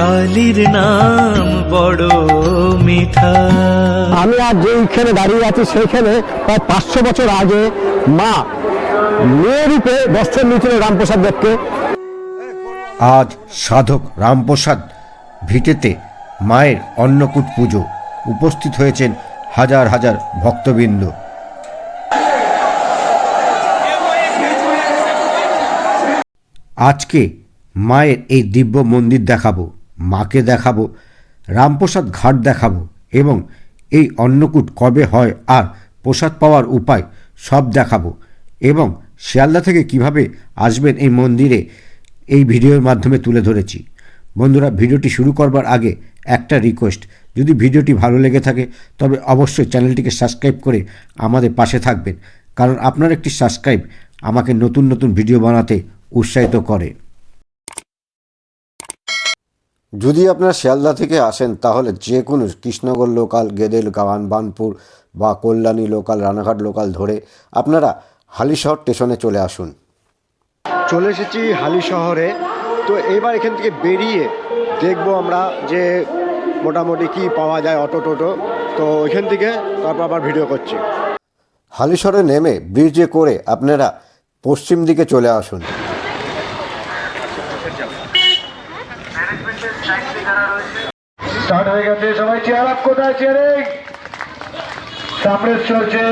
কালীর নাম বড় মিঠা। আমি আজ যেইখানে দাঁড়িয়ে আছি সেইখানে প্রায় পাঁচশো বছর আগে মা মেয়ে রূপে দর্শন নিয়েছিল রামপ্রসাদ দেবকে আজ সাধক রামপ্রসাদ ভিটেতে মায়ের অন্নকূট পুজো উপস্থিত হয়েছেন হাজার হাজার ভক্তবৃন্দ। আজকে মায়ের এই দিব্য মন্দির দেখাবো। মাকে দেখাবো, রামপ্রসাদ ঘাট দেখাবো এবং এই অন্নকূট কবে হয় আর প্রসাদ পাওয়ার উপায় সব দেখাবো এবং শিয়ালদা থেকে কীভাবে আসবেন এই মন্দিরে এই ভিডিওর মাধ্যমে তুলে ধরেছি। বন্ধুরা, ভিডিওটি শুরু করবার আগে একটা রিকোয়েস্ট যদি ভিডিওটি ভালো লেগে থাকে, তবে অবশ্যই চ্যানেলটিকে সাবস্ক্রাইব করে আমাদের পাশে থাকবেন, কারণ আপনার একটি সাবস্ক্রাইব আমাকে নতুন নতুন ভিডিও বানাতে উৎসাহিত করে। যদি আপনারা শিয়ালদা থেকে আসেন তাহলে যে কোনো কৃষ্ণনগর লোকাল গেদেল গাওয়ান বানপুর বা কল্যাণী লোকাল রানাঘাট লোকাল ধরে আপনারা হালিশহর স্টেশনে চলে আসুন। চলে এসেছি হালি শহরে তো এবার এখান থেকে বেরিয়ে দেখব আমরা যে মোটামুটি কি পাওয়া যায় অটো টোটো। তো ওইখান থেকে তারপর আবার ভিডিও করছি। হালিশহরে নেমে ব্রিজে করে আপনারা পশ্চিম দিকে চলে আসুন। স্টার্ট হয়ে গেছে। সবাই চেয়ার আপ কোথায়? চেয়ারে সামনে চলছে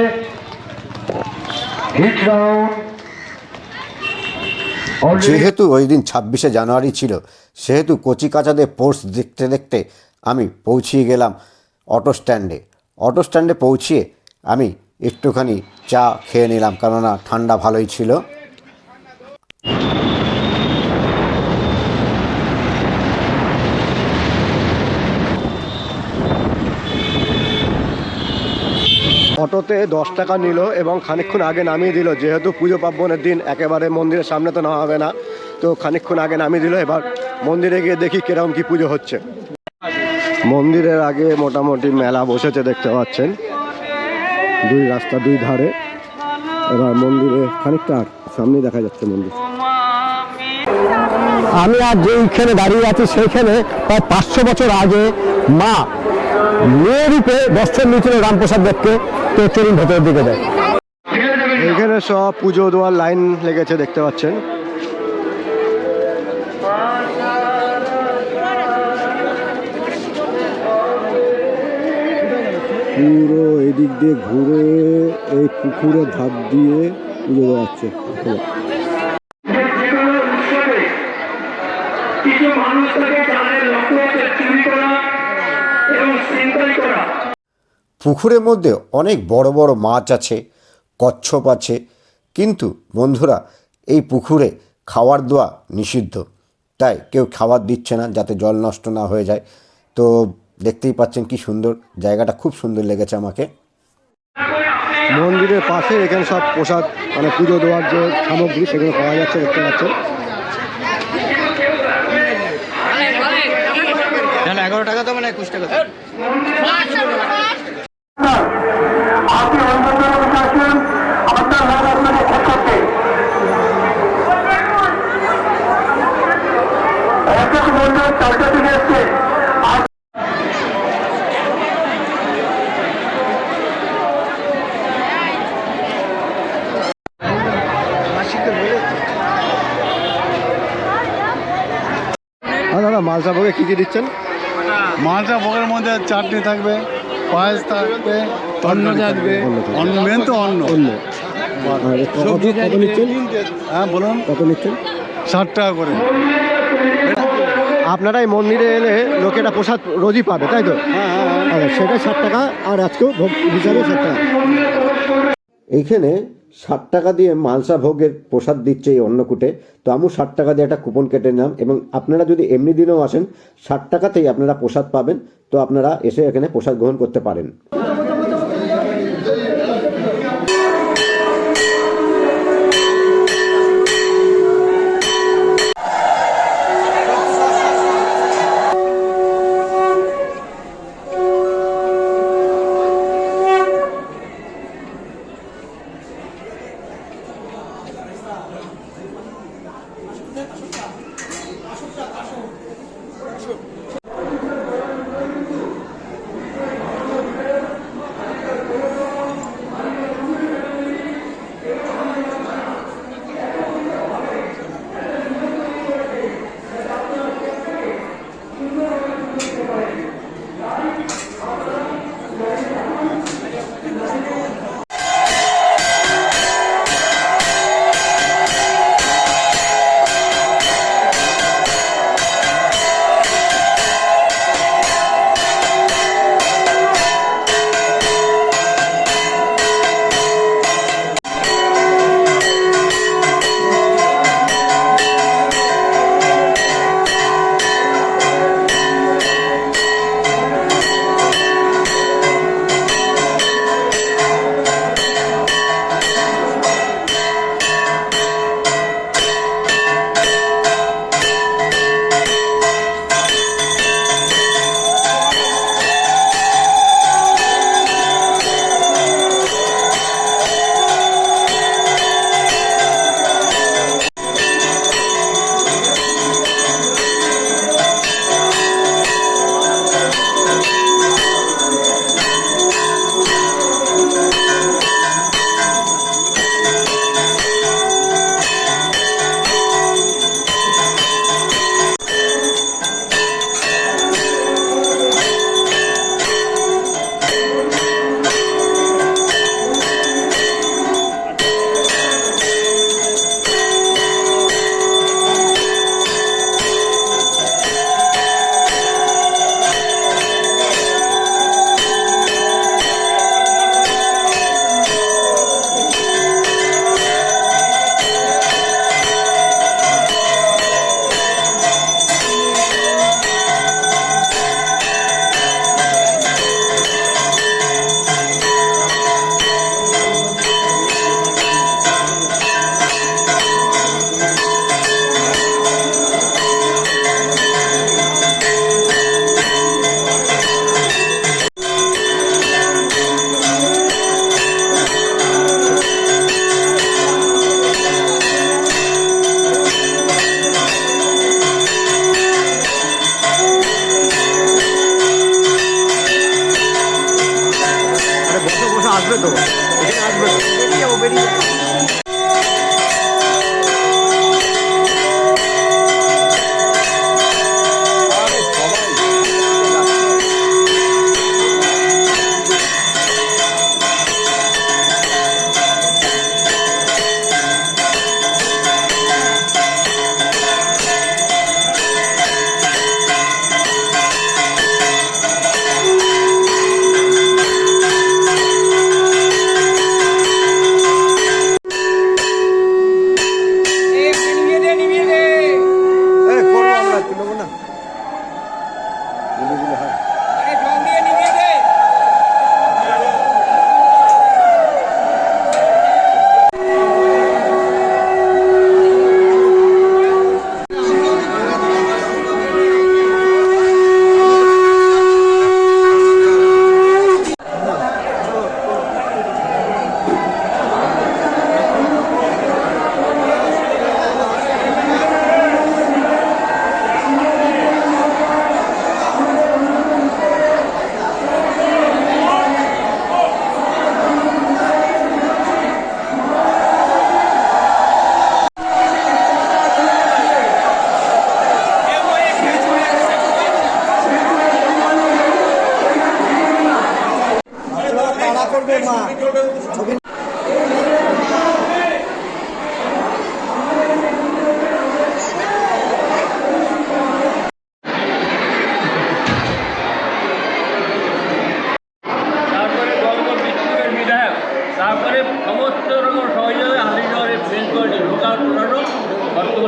যেহেতু ওই দিন ছাব্বিশে জানুয়ারি ছিল, সেহেতু কচি কাচাদের দেখতে দেখতে আমি পৌঁছিয়ে গেলাম অটো স্ট্যান্ডে অটো স্ট্যান্ডে পৌঁছিয়ে আমি একটুখানি চা খেয়ে নিলাম, কেননা ঠান্ডা ভালোই ছিল। অটোতে দশ টাকা নিল এবং খানিকক্ষণ আগে নামিয়ে দিল। যেহেতু পুজো পার্বণের দিন, একেবারে মন্দিরের সামনে তো নেওয়া হবে না। তো খানিকক্ষণ আগে নামিয়ে দিল। এবার মন্দিরে গিয়ে দেখি কীরকম কি পুজো হচ্ছে। মন্দিরের আগে মোটামুটি মেলা বসেছে, দেখতে পাচ্ছেন। দুই রাস্তা, দুই ধারে। এবার মন্দিরে খানিকটা সামনে দেখা যাচ্ছে মন্দির। আমি আজ যেইখানে দাঁড়িয়ে আছি, সেইখানে প্রায় পাঁচশো বছর আগে মা মেয়ে রূপে দর্শন নিয়েছিল রামপ্রসাদ দেবকে তো চলুন ভেতরের দিকে যায় এখানে সব পুজো দেওয়ার লাইন লেগেছে দেখতে পাচ্ছেন। পুরো এদিক দিয়ে ঘুরে এই পুকুরের ধাপ দিয়ে পুজো দেওয়া হচ্ছে। কিছু মানুষ তাকে তাদের লক্ষ্য চুরি করা। পুকুরের মধ্যে অনেক বড় বড় মাছ আছে, কচ্ছপ আছে। কিন্তু বন্ধুরা, এই পুকুরে খাওয়ার দেওয়া নিষিদ্ধ। তাই কেউ খাবার দিচ্ছে না যাতে জল নষ্ট না হয়ে যায়। তো দেখতেই পাচ্ছেন কি সুন্দর জায়গাটা, খুব সুন্দর লেগেছে আমাকে। মন্দিরের পাশে এখানে সব প্রসাদ মানে পুজো দেওয়ার যে সামগ্রী, সেগুলো পাওয়া যাচ্ছে, দেখতে পাচ্ছেন। আপনি টাকা তো মানে আপনার টাকা আপনাকে ঠিক করতে এক এক মন্দির চারটা থেকে এসছে আজ হ্যাঁ দাদা মালসা ভোগে কী কী দিচ্ছেন? মালটা ভোগের মধ্যে চাটনি থাকবে পায়েস থাকবে অন্ন থাকবে অন্ন মেন তো অন্ন। কত কত নিচ্ছেন? হ্যাঁ বলুন। কত নিচ্ছেন? ষাট টাকা করে। আপনারা এই মন্দিরে এলে লোকেরা প্রসাদ রোজই পাবে তাই তো? আচ্ছা সেটা ষাট টাকা আর আজকেও ভোগ হিসাবে ষাট টাকা। এইখানে ষাট টাকা দিয়ে মালসা ভোগের প্রসাদ দিচ্ছে এই অন্নকূটে। তো আমিও ষাট টাকা দিয়ে একটা কুপন কেটে নিলাম এবং আপনারা যদি এমনি দিনেও আসেন, ষাট টাকাতেই আপনারা প্রসাদ পাবেন। তো আপনারা এসে এখানে প্রসাদ গ্রহণ করতে পারেন।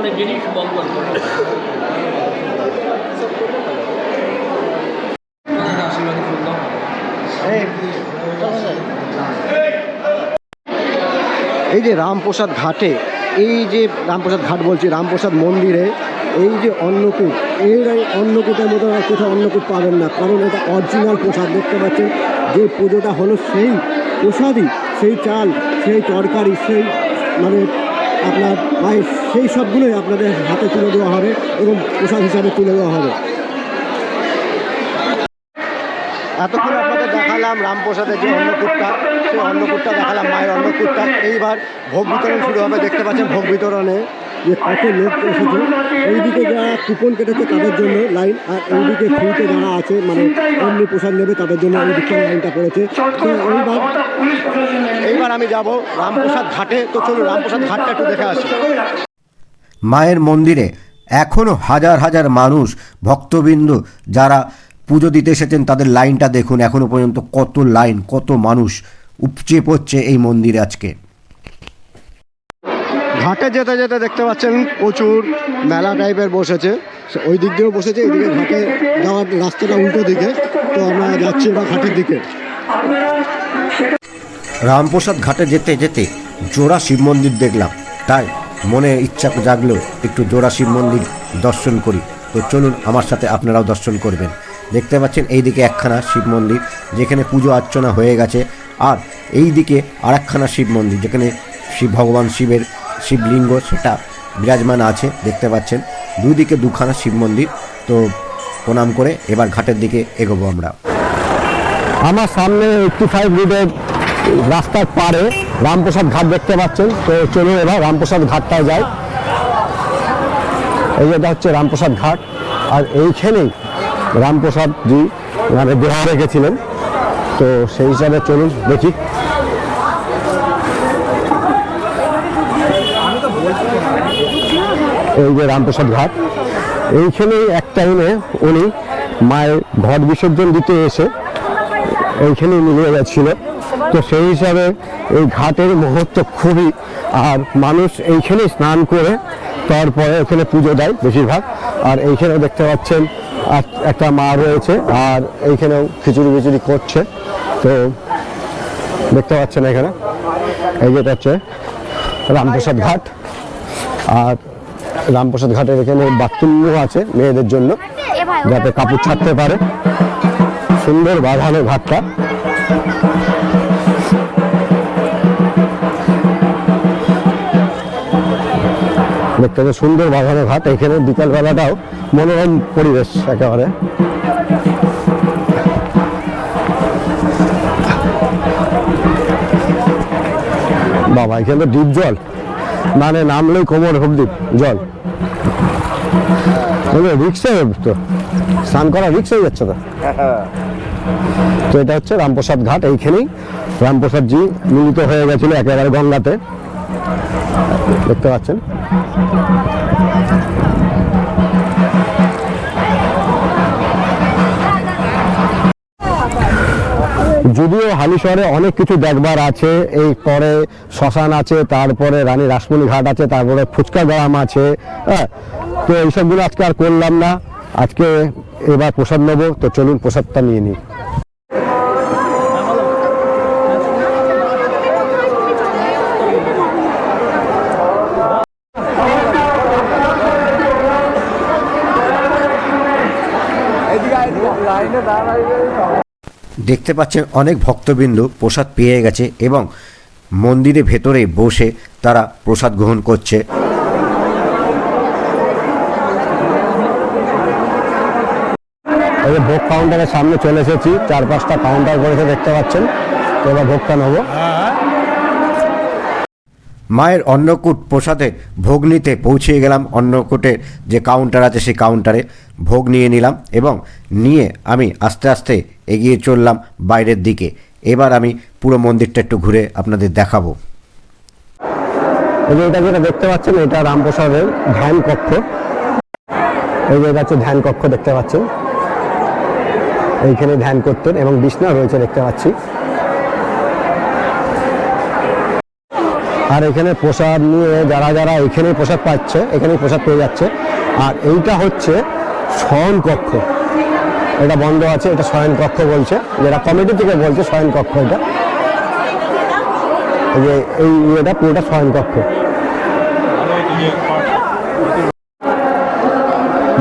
বর্তমানে জিনিস করে। এই যে রামপ্রসাদ ঘাটে, এই যে রামপ্রসাদ ঘাট বলছি, রামপ্রসাদ মন্দিরে, এই যে অন্নকূট এর অন্নকূটের মতো আর কোথাও অন্নকূট পাবেন না, কারণ এটা অরিজিনাল প্রসাদ, দেখতে পাচ্ছেন? যে পুজোটা হলো সেই প্রসাদই, সেই চাল, সেই তরকারি, সেই মানে আপনার পায়েস সেই সবগুলোই আপনাদের হাতে তুলে দেওয়া হবে এবং প্রসাদ হিসাবে তুলে দেওয়া হবে। এতক্ষণ আপনাদের দেখালাম রামপ্রসাদের যে অন্নকূটটা, সেই অন্নকূটটা দেখালাম, মায়ের অন্নকূটটা। এইবার ভোগ বিতরণ শুরু হবে, দেখতে পাচ্ছেন ভোগ বিতরণে যে কত লোক এসেছে। এইদিকে যারা কুপন কেটেছে তাদের জন্য লাইন আর এইদিকে ফ্রিতে যারা আছে মানে এমনি প্রসাদ নেবে তাদের জন্য এই দিকটা লাইনটা পড়েছে। তো এইবার এইবার আমি যাব রামপ্রসাদ ঘাটে। তো চলুন রামপ্রসাদ ঘাটটা একটু দেখে আসি। মায়ের মন্দিরে এখনও হাজার হাজার মানুষ ভক্তবৃন্দ যারা পুজো দিতে এসেছেন তাদের লাইনটা দেখুন এখনও পর্যন্ত কত লাইন কত মানুষ উপচে পড়ছে এই মন্দিরে আজকে। ঘাটে যেতে যেতে দেখতে পাচ্ছেন প্রচুর মেলা টাইপের বসেছে। ওই দিক দিয়েও বসেছে এইদিকে ঘাটে যাওয়ার রাস্তাটা উল্টো দিকে। তো আমরা যাচ্ছি এবার ঘাটের দিকে। রামপ্রসাদ ঘাটে যেতে যেতে জোড়া শিব মন্দির দেখলাম। তাই মনে ইচ্ছা জাগলো একটু জোড়া শিব মন্দির দর্শন করি। তো চলুন আমার সাথে আপনারাও দর্শন করবেন। দেখতে পাচ্ছেন এইদিকে একখানা শিব মন্দির, যেখানে পুজো অর্চনা হয়ে গেছে। আর এই দিকে আর একখানা শিব মন্দির, যেখানে শিব ভগবান শিবের শিবলিঙ্গ, সেটা বিরাজমান আছে, দেখতে পাচ্ছেন। দুদিকে দুখানা শিব মন্দির। তো প্রণাম করে এবার ঘাটের দিকে এগোবো আমরা। আমার সামনে এইটটি ফাইভ রোডের রাস্তার পারে রামপ্রসাদ ঘাট দেখতে পাচ্ছেন। তো চলুন এবার রামপ্রসাদ ঘাটটায় যাই। এই যেটা হচ্ছে রামপ্রসাদ ঘাট। আর এইখানেই রামপ্রসাদ জি মানে দেহ রেখেছিলেন। তো সেই হিসাবে চলুন দেখি। এই যে রামপ্রসাদ ঘাট। এইখানেই এক টাইমে উনি মায়ের ঘট বিসর্জন দিতে এসে এইখানে মিলিয়ে গেছিল। তো সেই হিসাবে এই ঘাটের মুহূর্ত খুবই। আর মানুষ এইখানে স্নান করে তারপরে এখানে পুজো দেয় বেশিরভাগ। আর এইখানে দেখতে পাচ্ছেন একটা মা রয়েছে আর এইখানেও খিচুড়ি বিচুড়ি করছে। তো দেখতে পাচ্ছেন এখানে, এই যেটা হচ্ছে রামপ্রসাদ ঘাট। আর রামপ্রসাদ ঘাটের এখানে বাথরুমও আছে মেয়েদের জন্য, যাতে কাপড় ছাড়তে পারে। সুন্দর বাঁধানো ঘাটটা। দেখতে সুন্দর বাঁধানো ঘাট, এখানে বিকালবেলাটাও মনোরম পরিবেশ একেবারে। বাবা, এখানে তো ডিপ জল। মানে নামলেই কোমর অব্দি জল। রিক্সা তো। স্নান করা রিক্স হয়ে যাচ্ছে তো। তো এটা হচ্ছে রামপ্রসাদ ঘাট, এইখানেই রামপ্রসাদ জি মিলিত হয়ে গেছিল একেবারে গঙ্গাতে। দেখতে পাচ্ছেন? যদিও হালি শহরে অনেক কিছু দেখবার আছে, এই পরে শ্মশান আছে, তারপরে রানী রাসমণি ঘাট আছে, তারপরে ফুচকা গ্রাম আছে হ্যাঁ? তো এইসবগুলো আজকে আর করলাম না। আজকে এবার প্রসাদ নেব, তো চলুন প্রসাদটা নিয়ে নিই। দেখতে পাচ্ছেন অনেক ভক্তবৃন্দ প্রসাদ পেয়ে গেছে এবং মন্দিরের ভেতরে বসে তারা প্রসাদ গ্রহণ করছে। ভোগ কাউন্টারের সামনে চলে এসেছি চার পাঁচটা কাউন্টার করেছে দেখতে পাচ্ছেন। তো এবার ভোগটা নেব। মায়ের অন্নকূট প্রসাদে ভোগ নিতে পৌঁছে গেলাম। অন্নকূটের যে কাউন্টার আছে সেই কাউন্টারে ভোগ নিয়ে নিলাম এবং নিয়ে আমি আস্তে আস্তে এগিয়ে চললাম বাইরের দিকে। এবার আমি পুরো মন্দিরটা একটু ঘুরে আপনাদের দেখাবো। এটা যেটা দেখতে পাচ্ছেন, এটা রামপ্রসাদের ধ্যান কক্ষ। এই যে হচ্ছে ধ্যান কক্ষ দেখতে পাচ্ছেন। এইখানে ধ্যান করতেন এবং বিছনা রয়েছে দেখতে পাচ্ছি। আর এখানে প্রসাদ নিয়ে যারা যারা এখানেই প্রসাদ পাচ্ছে, এখানেই প্রসাদ পেয়ে যাচ্ছে। আর এইটা হচ্ছে শয়ন কক্ষ এটা বন্ধ আছে, এটা শয়ন কক্ষ বলছে। যেটা কমিটি থেকে বলছে শয়ন কক্ষ এটা যে এই এটা পুরোটা শয়ন কক্ষ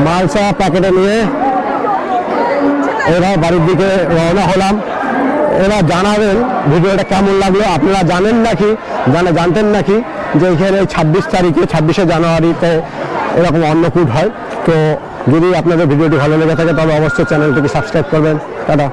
মালসা প্যাকেটে নিয়ে এবার বাড়ির দিকে রওনা হলাম। এবার জানাবেন ভিডিওটা কেমন লাগল, আপনারা জানেন নাকি? জানা জানতেন নাকি যে এখানে ছাব্বিশ তারিখে, ছাব্বিশে জানুয়ারিতে এরকম অন্নকূট হয়। তো যদি আপনাদের ভিডিওটি ভালো লেগে থাকে তবে অবশ্যই চ্যানেলটিকে সাবস্ক্রাইব করবেন। টাটা।